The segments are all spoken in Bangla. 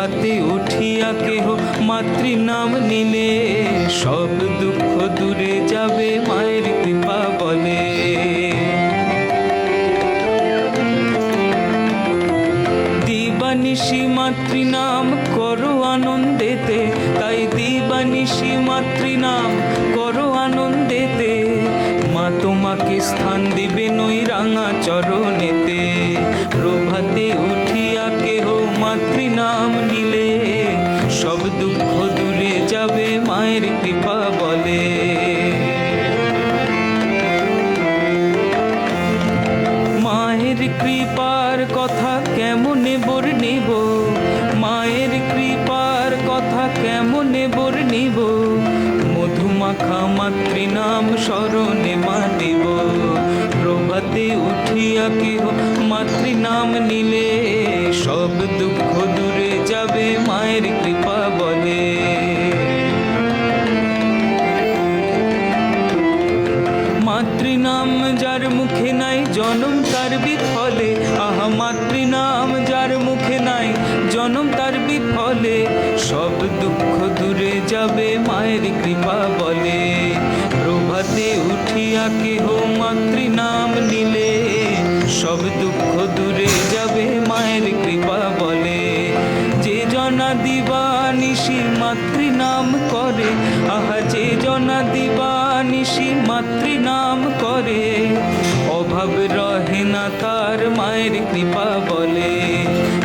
প্রভাতে উঠিয়া কেহ মাতৃ নাম নিলে, সব দুঃখ দূরে যাবে মায়ের কৃপা বলে। দিবানিশি মাতৃনাম করো আনন্দেতে, তাই দিবানিশি মাতৃনাম করো আনন্দেতে। মা তোমাকে স্থান দিবে নই রাঙা চরণেতে সব দুঃখ দূরে যাবে, মায়ের কৃপা বলে। মায়ের কৃপার কথা কেমনে বর্ণিব মায়ের কৃপার কথা কেমনে বর্ণিব মধুমাখা মাতৃনাম স্মরণে মাতিব প্রভাতে উঠিয়া কেহ মাতৃনাম নিলে, সব দুঃখ মুখে নাই জনম তার বিফলে। আহা, মাতৃনাম যার মুখে নাই জনম তার বিফলে। সব দুঃখ দূরে যাবে মায়ের কৃপা বলে। প্রভাতে উঠিয়া কেহ মাতৃনাম নিলে। সব দুঃখ দূরে যাবে মায়ের কৃপা বলে। যে জনা দিবানিশি মাতৃনাম করে, আহা, যে জনা দিবানিশি মাতৃনাম করে। অভাব রহে না তার মায়ের কৃপা বলে।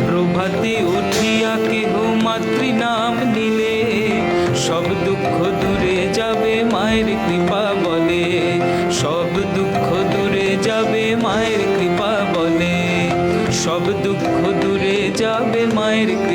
প্রভাতে উঠিয়া কেহ মাতৃ নাম নিলে। সব দুঃখ দূরে যাবে মায়ের কৃপা বলে। সব দুঃখ দূরে যাবে মায়ের কৃপা বলে। সব দুঃখ দূরে যাবে মায়ের কৃপা